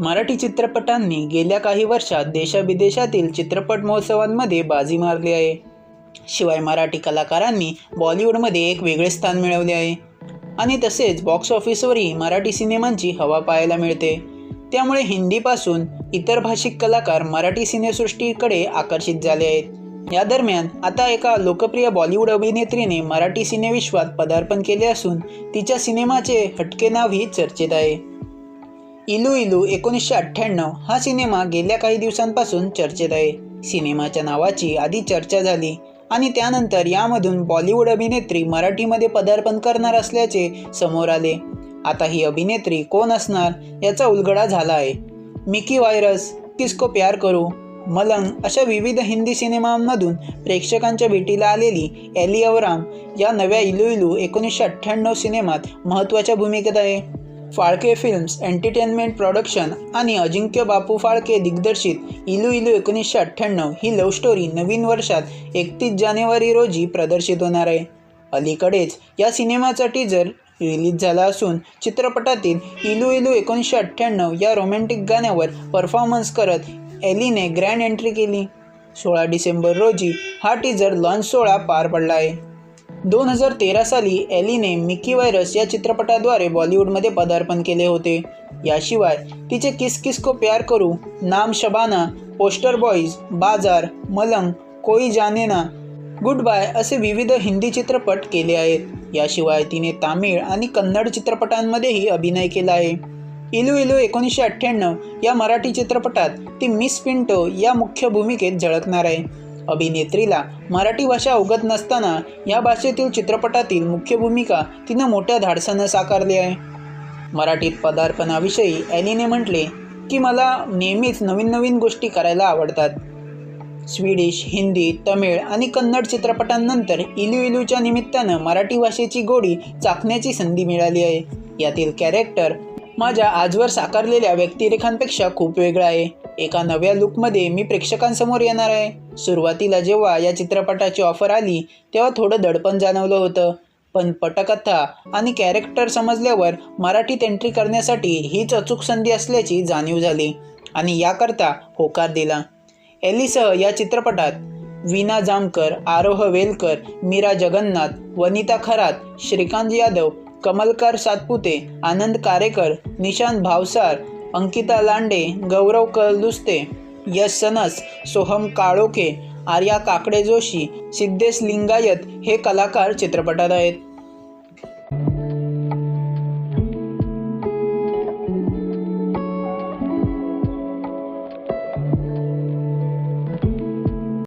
मराठी चित्रपटांनी गेल्या काही वर्षात देशाविदेशातील चित्रपट महोत्सवांमध्ये बाजी मारली आहे. शिवाय मराठी कलाकारांनी बॉलिवूडमध्ये एक वेगळे स्थान मिळवले आहे. आणि तसेच बॉक्स ऑफिसवरही मराठी सिनेमांची हवा पाहायला मिळते. त्यामुळे हिंदीपासून इतर भाषिक कलाकार मराठी सिनेसृष्टीकडे आकर्षित झाले आहेत. या दरम्यान आता एका लोकप्रिय बॉलिवूड अभिनेत्रीने मराठी सिनेविश्वात पदार्पण केले असून तिच्या सिनेमाचे हटके नावही चर्चेत आहे. इलू इलू एकोणीसशे अठ्ठ्याण्णव हा सिनेमा गेल्या काही दिवसांपासून चर्चेत आहे. सिनेमाच्या नावाची आधी चर्चा झाली आणि त्यानंतर यामधून बॉलिवूड अभिनेत्री मराठीमध्ये पदार्पण करणार असल्याचे समोर आले. आता ही अभिनेत्री कोण असणार याचा उलगडा झाला आहे. मिकी व्हायरस किसको प्यार करू मलंग अशा विविध हिंदी सिनेमांमधून प्रेक्षकांच्या भेटीला आलेली एली अवराम या नव्या इलू इलू एकोणीसशे अठ्ठ्याण्णव सिनेमात महत्त्वाच्या भूमिकेत आहे. फाळके फिल्म्स एंटरटेनमेंट प्रोडक्शन आणि अजिंक्य बापू फाळके दिग्दर्शित इलू इलू एकोणीसशे अठ्ठ्याण्णव ही लव्ह स्टोरी नवीन वर्षात एकतीस जानेवारी रोजी प्रदर्शित होणार आहे. अलीकडेच या सिनेमाचा टीजर रिलीज झाला असून चित्रपटातील इलू इलू एकोणीसशे अठ्ठ्याण्णव या रोमॅन्टिक गाण्यावर परफॉर्मन्स करत एलीने ग्रँड एंट्री केली. सोळा डिसेंबर रोजी हा टीजर लॉन्च सोहळा पार पडला आहे. दोन हजार तेरा साली एलीने मिकी व्हायरस या चित्रपटाद्वारे बॉलिवूडमध्ये पदार्पण केले होते. याशिवाय तिचे किस किस को प्यार करू नाम शबाना पोस्टर बॉईज बाजार मलंग कोई जाने ना गुड बाय असे विविध हिंदी चित्रपट केले आहेत. याशिवाय तिने तामिळ आणि कन्नड चित्रपटांमध्येही अभिनय केला आहे. इलू इलू एकोणीसशे अठ्ठ्याण्णव या मराठी चित्रपटात ती मिस पिंटो या मुख्य भूमिकेत झळकणार आहे. अभिनेत्रीला मराठी भाषा अवगत नसताना या भाषेतील चित्रपटातील मुख्य भूमिका तिनं मोठ्या धाडसानं साकारली आहे. मराठीत पदार्पणाविषयी ॲलीने म्हटले की मला नेहमीच नवीन नवीन गोष्टी करायला आवडतात. स्वीडिश हिंदी तमिळ आणि कन्नड चित्रपटांनंतर इलू इलूच्या निमित्तानं मराठी भाषेची गोडी चाखण्याची संधी मिळाली आहे. यातील कॅरेक्टर माझ्या आजवर साकारलेल्या व्यक्तिरेखांपेक्षा खूप वेगळा आहे. एका नव्या लुकमध्ये मी प्रेक्षकांसमोर येणार आहे. सुरुवातीला जेव्हा या चित्रपटाची ऑफर आली तेव्हा थोडं दडपण जाणवलं होतं. पण पटकथा आणि कॅरेक्टर समजल्यावर मराठीत एंट्री करण्यासाठी हीच अचूक संधी असल्याची जाणीव झाली आणि याकरता होकार दिला. एलीसह या चित्रपटात वीना जामकर आरोह वेलकर मीरा जगन्नाथ वनिता खरात श्रीकांत यादव कमलकर सातपुते आनंद कारेकर निशांत भावसार अंकिता लांडे गौरव कलदुस्ते यश सनस सोहम काळोखे आर्या काकडे जोशी सिद्धेश लिंगायत हे कलाकार चित्रपटात आहेत.